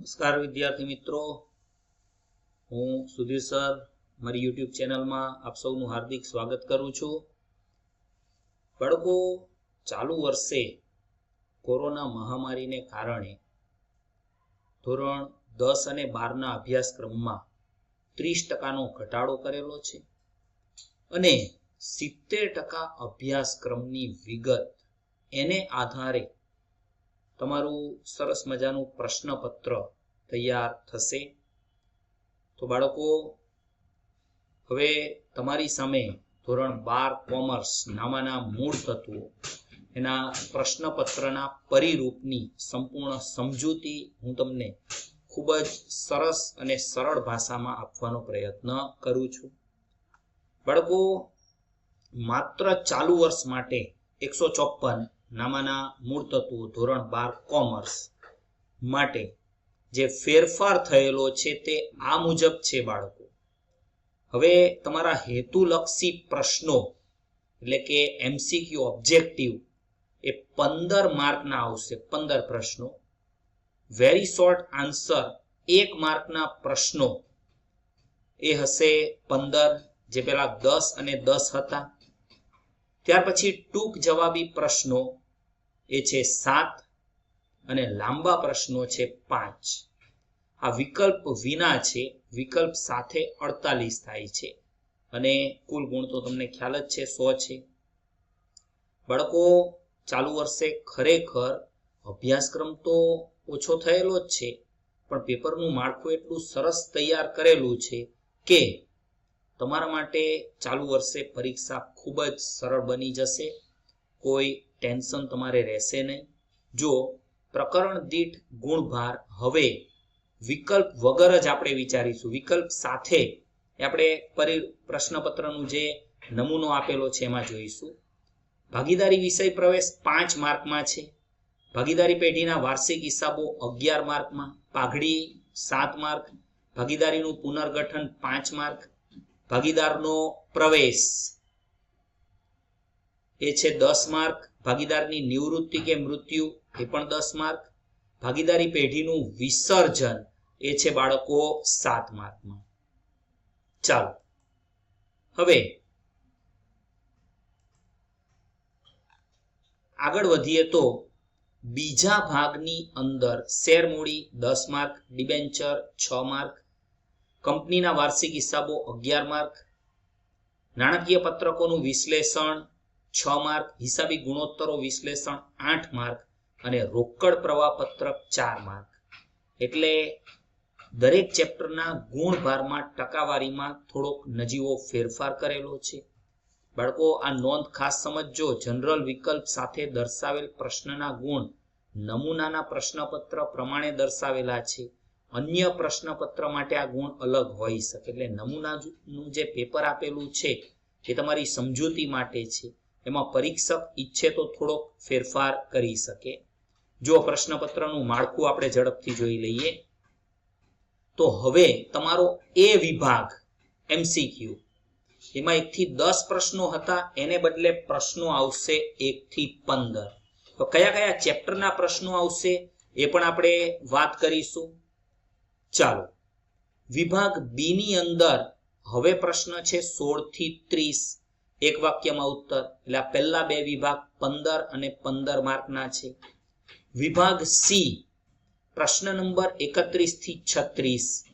નમસ્કાર વિદ્યાર્થી મિત્રો. હું સુધીર સર, મારી યુટ્યુબ ચેનલમાં આપ સૌનું હાર્દિક સ્વાગત કરું છું. બાળકો, ચાલુ વર્ષે કોરોના મહામારીને કારણે ધોરણ દસ અને બારના અભ્યાસક્રમમાં ત્રીસ ટકાનો ઘટાડો કરેલો છે અને સિત્તેર ટકા અભ્યાસક્રમની વિગત એને આધારે તમારું સરસ મજાનું પ્રશ્નપત્ર તૈયાર થશે. તો બાળકો, હવે તમારી સામે ધોરણ બાર કોમર્સ નામાના મૂળ તત્વો, એના પ્રશ્નપત્રના પરિરૂપની સંપૂર્ણ સમજૂતી હું તમને ખૂબ જ સરસ અને સરળ ભાષામાં આપવાનો પ્રયત્ન કરું છું. બાળકો, માત્ર ચાલુ વર્ષ માટે એકસો ચોપન નામાના મૂળ તત્વો ધોરણ બાર કોમર્સ માટે જે ફેરફાર થયેલો છે તે આ મુજબ છે બાળકો. હવે તમારા હેતુલક્ષી પ્રશ્નો, એટલે કે એમસીક્યુ ઓબ્જેક્ટિવ એ પંદર માર્કના આવશે, પંદર પ્રશ્નો. વેરી શોર્ટ આન્સર એક માર્કના પ્રશ્નો એ હશે પંદર, જે પેલા દસ અને દસ હતા. ત્યાર પછી ટૂંક જવાબી પ્રશ્નો એ છે સાત અને લાંબા પ્રશ્નો છે પાંચ. આ વિકલ્પ વિના છે, વિકલ્પ સાથે અડતાલીસ થાય છે. અને કુલ ગુણ તો તમને ખ્યાલ જ છે, સો છે. બાળકો, ચાલુ વર્ષે ખરેખર અભ્યાસક્રમ તો ઓછો થયેલો જ છે, પણ પેપરનું માળખું એટલું સરસ તૈયાર કરેલું છે કે તમારા માટે ચાલુ વર્ષે પરીક્ષા ખૂબ જ સરળ બની જશે. કોઈ ટેન્શન તમારે રહેશે નહીં. જો પ્રકરણ દીઠ ગુણભાર હવે વિકલ્પ વગર જ આપણે વિચારીશું, વિકલ્પ સાથે આપણે પરિ પ્રશ્નપત્રનું જે નમૂનો આપેલો છે એમાં જોઈશું. ભાગીદારી વિષય પ્રવેશ પાંચ માર્કમાં છે. ભાગીદારી પેઢીના વાર્ષિક હિસાબો અગિયાર માર્કમાં, પાઘડી સાત માર્ક, ભાગીદારીનું પુનર્ગઠન પાંચ માર્ક, ભાગીદારનો પ્રવેશ એ છે દસ માર્ક ભાગીદારની નિવૃત્તિ કે મૃત્યુ એ પણ દસ માર્ક. ભાગીદારી પેઢીનું વિસર્જન એ છે બાળકો સાત માર્કમાં. ચાલો. હવે આગળ વધીએ તો બીજા ભાગની અંદર શેર મૂડી, દસ માર્ક, ડિબેન્ચર, છ માર્ક. કંપનીના વાર્ષિક હિસાબો, અગિયાર માર્ક. નાણાકીય પત્રકોનું વિશ્લેષણ છ માર્ક, હિસાબી ગુણોત્તરો વિશ્લેષણ આઠ માર્ક અને રોકડ પ્રવાહ પત્રક ચાર માર્ક. એટલે દરેક ચેપ્ટરના ગુણભારમાં ટકાવારીમાં થોડોક નજીવો ફેરફાર કરેલો છે. બાળકો, આ નોંધ ખાસ સમજજો. જનરલ વિકલ્પ સાથે દર્શાવેલ પ્રશ્નના ગુણ નમૂનાના પ્રશ્નપત્ર પ્રમાણે દર્શાવેલા છે. અન્ય પ્રશ્નપત્ર માટે આ ગુણ અલગ હોઈ શકે. એટલે નમૂનાનું જે પેપર આપેલું છે એ તમારી સમજૂતી માટે છે. એમાં પરીક્ષક ઈચ્છે તો થોડોક ફેરફાર કરી શકે. જો પ્રશ્નપત્રનું માળખું આપણે ઝડપથી જોઈ લઈએ, તો હવે તમારો એ વિભાગ, એમસીક્યુ. એમાં એકથી દસ પ્રશ્નો હતા, એને બદલે પ્રશ્નો આવશે એકથી પંદર. તો કયા કયા ચેપ્ટરના પ્રશ્નો આવશે, એ પણ આપણે વાત કરીશું. ચાલો. વિભાગ બી ની અંદર હવે પ્રશ્ન છે સોળથી ત્રીસ. એક વાક્યમાં ઉત્તર, એટલે આ પહેલા બે વિભાગ પંદર અને પંદર માર્કના છે. વિભાગ સી, પ્રશ્ન નંબર એકત્રીસથી છત્રીસ.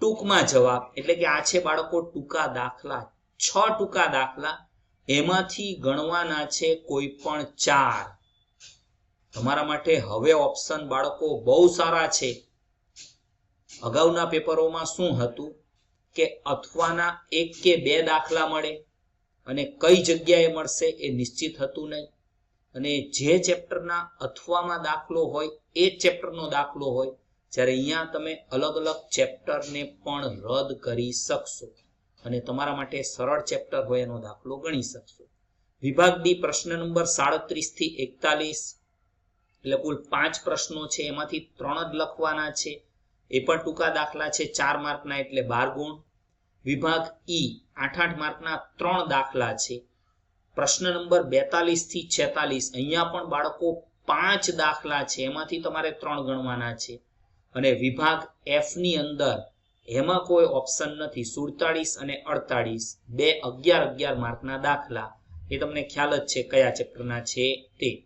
ટૂંકમાં જવાબ, એટલે કે આ છે બાળકો, ટૂંકા દાખલા. છ ટૂંકા દાખલા, એમાંથી ગણવાના છે કોઈ પણ ચાર. તમારા માટે હવે ઓપ્શન બાળકો બહુ સારા છે. અગાઉના પેપરોમાં શું હતું? કે અથવાના એક કે બે દાખલા મળે. અને કઈ જગ્યાએ મળશે એ નિશ્ચિત હતું નહીં. અને જે ચેપ્ટરના અથવામાં દાખલો હોય, એ ચેપ્ટરનો દાખલો હોય, જ્યારે અહીંયા તમે અલગ અલગ ચેપ્ટરને પણ રદ કરી શકશો. અને તમારા માટે સરળ ચેપ્ટર હોય એનો દાખલો ગણી શકશો. વિભાગ ડી પ્રશ્ન નંબર સાડત્રીસથી એકતાલીસ, એટલે કુલ પાંચ પ્રશ્નો છે, એમાંથી ત્રણ જ લખવાના છે. એ પણ ટૂંકા દાખલા છે, ચાર માર્કના એટલે બાર ગુણ. વિભાગ ઈ આઠ આઠ માર્કના ત્રણ દાખલા છે. પ્રશ્ન નંબર બેતાલીસથી છેતાલીસ. અહીંયા પણ બાળકો પાંચ દાખલા છે, એમાંથી તમારે ત્રણ ગણવાના છે. અને વિભાગ એફની અંદર, એમાં કોઈ ઓપ્શન નથી, સુડતાળીસ અને અડતાળીસ. બે અગિયાર અગિયાર માર્કના દાખલા. એ તમને ખ્યાલ જ છે કયા ચેપ્ટરના છે તે.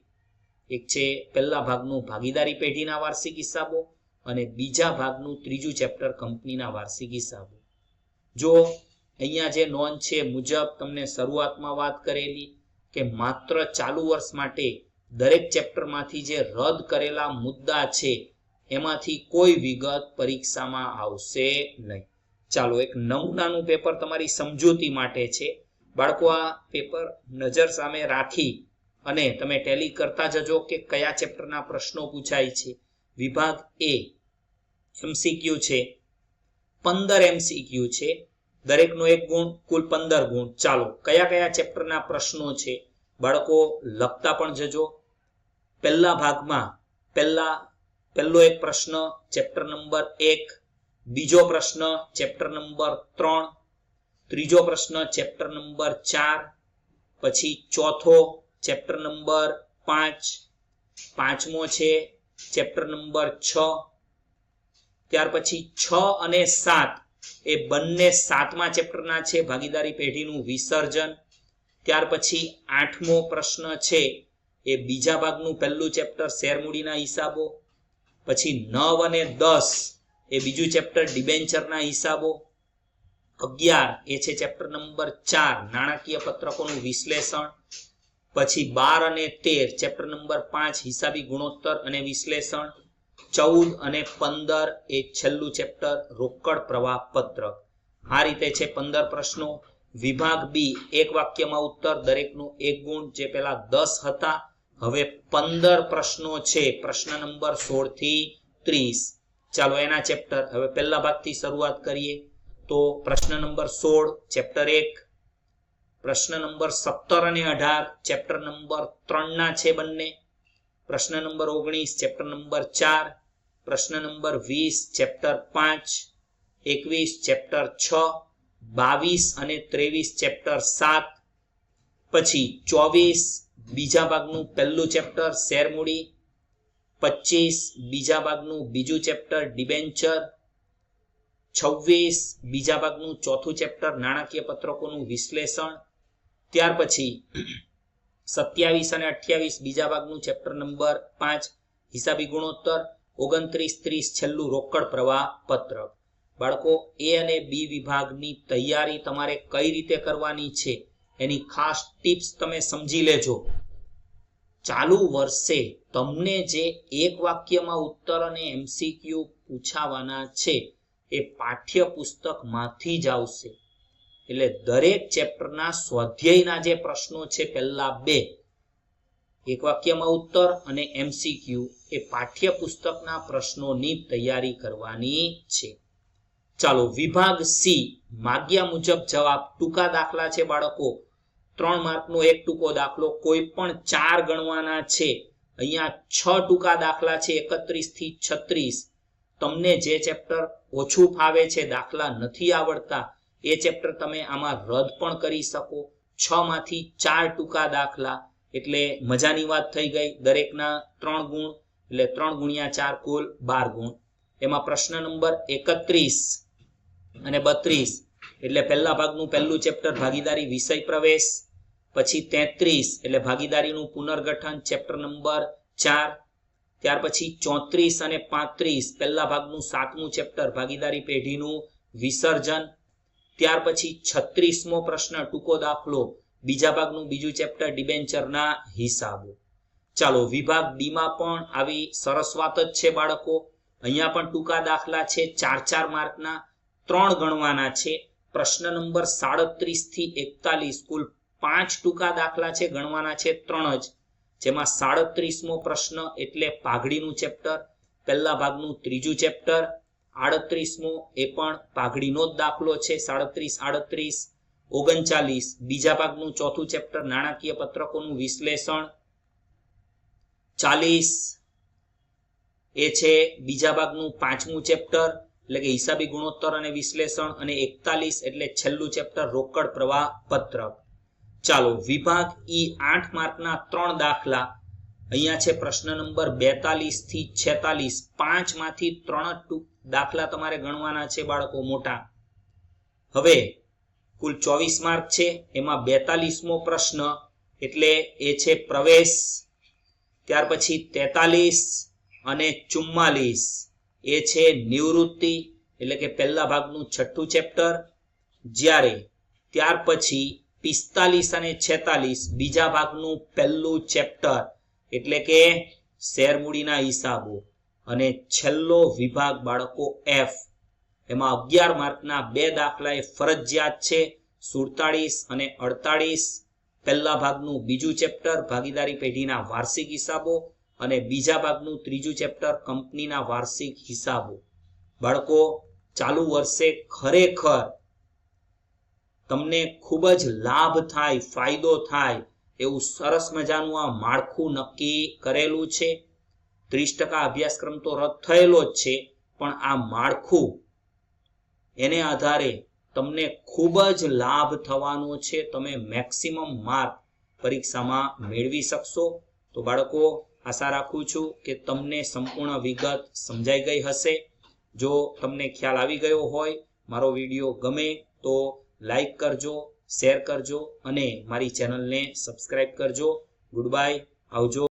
એક છે પહેલા ભાગનું ભાગીદારી પેઢીના વાર્ષિક હિસાબો અને બીજા ભાગનું ત્રીજું ચેપ્ટર કંપનીના વાર્ષિક હિસાબો. જો અહીંયા જે નોંધ છે મુજબ તમને શરૂઆતમાં વાત કરેલી કે માત્ર ચાલુ વર્ષ માટે દરેક ચેપ્ટરમાંથી જે રદ કરેલા મુદ્દા છે, એમાંથી કોઈ વિગત પરીક્ષામાં આવશે નહીં. ચાલો એક નમૂનાનું પેપર તમારી સમજૂતી માટે છે. બાળકો, આ પેપર નજર સામે રાખી અને તમે ટેલી કરતા જજો કે કયા ચેપ્ટરના પ્રશ્નો પૂછાય છે. વિભાગ એ એમસીક્યુ છે. પંદર એમસીક્યુ છે. દરેકનો એક ગુણ, કુલ પંદર ગુણ. ચાલો, કયા કયા ચેપ્ટરના પ્રશ્નો છે? બાળકો, લખતા પણ જજો. પહેલા ભાગમાં, પહેલા, પહેલો એક પ્રશ્ન, ચેપ્ટર નંબર એક. બીજો પ્રશ્ન, ચેપ્ટર નંબર ત્રણ. ત્રીજો પ્રશ્ન, ચેપ્ટર નંબર ચાર. પછી ચોથો, ચેપ્ટર નંબર પાંચ. પાંચમો છે, ચેપ્ટર નંબર છ. ત્યાર પછી છ અને સાત. એ બંને સાતમા ચેપ્ટરના છે, ભાગીદારી પેઢીનું વિસર્જન. ત્યાર પછી આઠમો પ્રશ્ન છે, એ બીજા ભાગનું પહેલું ચેપ્ટર શેરમૂડીના હિસાબો. પછી નવ અને દસ, એ બીજું ચેપ્ટર ડિબેન્ચરના હિસાબો. અગિયાર, એ છે ચેપ્ટર નંબર ચાર, નાણાકીય પત્રકોનું વિશ્લેષણ. પછી બાર અને તેર, ચેપ્ટર નંબર પાંચ, હિસાબી ગુણોત્તર અને વિશ્લેષણ. ચૌદ અને પંદર એ છેલ્લું ચેપ્ટર રોકડ પ્રવાહ પત્રક આ રીતે છે પંદર પ્રશ્નો. વિભાગ બી, એક વાક્યમાં ઉત્તર દરેકનો એક ગુણ, જે પેલા દસ હતા, હવે પંદર પ્રશ્નો છે. પ્રશ્ન નંબર સોળથી ત્રીસ. ચાલો એના ચેપ્ટર. હવે પહેલા ભાગથી શરૂઆત કરીએ. તો પ્રશ્ન નંબર સોળ, ચેપ્ટર એક. પ્રશ્ન નંબર સત્તર અને અઢાર, ચેપ્ટર નંબર ત્રણના છે બંને. પ્રશ્ન નંબર ઓગણીસ, ચેપ્ટર નંબર ચાર. પ્રશ્ન નંબર વીસ, ચેપ્ટર પાંચ, એકવીસ, ચેપ્ટર છ, બાવીસ અને ત્રેવીસ, ચેપ્ટર સાત, પછી ચોવીસ, બીજા ભાગનું પહેલું ચેપ્ટર, શેરમૂડી, પચીસ, બીજા ભાગનું બીજું ચેપ્ટર, ડિબેન્ચર, છવ્વીસ, બીજા ભાગનું ચોથું ચેપ્ટર, નાણાકીય પત્રકોનું વિશ્લેષણ, ત્યાર પછી સત્યાવીસ અને અઠ્યાવીસ, બીજા ભાગનું ચેપ્ટર નંબર પાંચ, હિસાબી ગુણોત્તર ઓગણત્રીસ ત્રીસ છેલ્લું રોકડ પ્રવાહ પત્રક બાળકો, એ અને બી વિભાગની તૈયારી તમારે કઈ રીતે કરવાની છે? એની ખાસ ટિપ્સ તમે સમજી લેજો. ચાલુ વર્ષે તમને જે એક વાક્યમાં ઉત્તર અને એમસીક્યુ પૂછાવાના છે, એ પાઠ્યપુસ્તકમાંથી જ આવશે. એટલે દરેક ચેપ્ટરના સ્વાધ્યાયના જે પ્રશ્નો છે, પહેલા બે એક વાક્યમાં ઉત્તર અને એમસીક્યુ એ પાઠ્યપુસ્તકના પ્રશ્નોની તૈયારી કરવાની છે. ચાલો વિભાગ સી માગ્યા મુજબ જવાબ. ટૂંકા દાખલા છે બાળકો. ત્રણ માર્કનો એક ટૂંકો દાખલો. કોઈ પણ ચાર ગણવાના છે. અહીંયા છ ટૂંકા દાખલા છે. એકત્રીસથી છત્રીસ. તમને જે ચેપ્ટર ઓછું ફાવે છે દાખલા નથી આવડતા, એ ચેપ્ટર તમે આમાં રદ પણ કરી શકો. છ માંથી ચાર ટૂંકા દાખલા. એટલે મજાની વાત થઈ ગઈ. દરેકના ત્રણ ગુણ, એટલે ત્રણ ગુણ્યા ચાર કુલ બાર ગુણ. એમાં પ્રશ્ન નંબર એકત્રીસ અને બત્રીસ. એટલે પહેલા ભાગનું પહેલું ચેપ્ટર ભાગીદારી વિષય પ્રવેશ, પછી તેત્રીસ. એટલે ભાગીદારીનું પુનર્ગઠન ચેપ્ટર નંબર ચાર. ત્યાર પછી ચોત્રીસ અને પાંત્રીસ. પહેલા ભાગનું સાતમું ચેપ્ટર ભાગીદારી પેઢીનું વિસર્જન. ત્યાર પછી છત્રીસમો પ્રશ્ન ટૂંકો દાખલો. બીજા ભાગનું બીજું ચેપ્ટર ડિબેન્ચરના હિસાબો. ચાલો, વિભાગ ડીમાં પણ આવી સરસ વાત જ છે બાળકો. અહીંયા પણ ટૂંકા દાખલા છે, ચાર ચાર માર્કના, ત્રણ ગણવાના છે. પ્રશ્ન નંબર સાડત્રીસથી એકતાલીસ, કુલ પાંચ ટૂંકા દાખલા છે, ગણવાના છે ત્રણ જ. જેમાં સાડત્રીસમો પ્રશ્ન એટલે પાઘડીનું ચેપ્ટર પહેલા ભાગનું ત્રીજું ચેપ્ટર આડત્રીસમો એ પણ પાઘડીનો જ દાખલો છે, સાડત્રીસ, આડત્રીસ. ઓગણચાલીસ. બીજા ભાગનું ચોથું ચેપ્ટર નાણાકીય પત્રકોનું વિશ્લેષણ. ચાલીસ. એ છે બીજા ભાગનું પાંચમું ચેપ્ટર એટલે કે હિસાબી ગુણોત્તર અને વિશ્લેષણ, અને એકતાલીસ એટલે છેલ્લું ચેપ્ટર રોકડ પ્રવાહ પત્રક. ચાલો, વિભાગ ઈ આઠ માર્કના ત્રણ દાખલા. અહીંયા છે પ્રશ્ન નંબર બેતાલીસથી છેતાલીસ. પાંચમાંથી ત્રણ જ દાખલા તમારે ગણવાના છે બાળકો મોટા. હવે કુલ ચોવીસ માર્ક છે. એમાં બેતાલીસમો પ્રશ્ન એટલે એ છે પ્રવેશ, ત્યાર પછી તેતાલીસ અને ચુમ્માલીસ. એ છે નિવૃત્તિ, એટલે કે પહેલા ભાગનું છઠ્ઠું ચેપ્ટર. જ્યારે, ત્યાર પછી પિસ્તાલીસ અને છેતાલીસ બીજા ભાગનું પહેલું ચેપ્ટર, એટલે કે શેરમૂડીના હિસાબો. અને છેલ્લો વિભાગ બાળકો એફ એમાં અગિયાર માર્કના બે દાખલા એ ફરજિયાત છે. સુડતાળીસ અને અડતાળીસ. પહેલા ભાગનું બીજું ચેપ્ટર ભાગીદારી પેઢીના વાર્ષિક હિસાબો અને બીજા ભાગનું ત્રીજું ચેપ્ટર કંપનીના વાર્ષિક હિસાબો. બાળકો, ચાલુ વર્ષે ખરેખર તમને ખૂબ જ લાભ થાય, ફાયદો થાય એવું સરસ મજાનું આ માળખું નક્કી કરેલું છે. ત્રીસ ટકા અભ્યાસક્રમ તો રદ થયેલો જ છે, પણ આ માળખું એને આધારે તમને ખૂબ જ લાભ થવાનો છે. તમે મેક્સિમમ માર્ક પરીક્ષામાં મેળવી શકશો. તો બાળકો, આશા રાખું છું કે તમને સંપૂર્ણ વિગત સમજાઈ ગઈ હશે. જો તમને ખ્યાલ આવી ગયો હોય, મારો વીડિયો ગમે તો લાઈક કરજો, શેર કરજો અને મારી ચેનલને સબસ્ક્રાઈબ કરજો. ગુડ બાય, આવજો.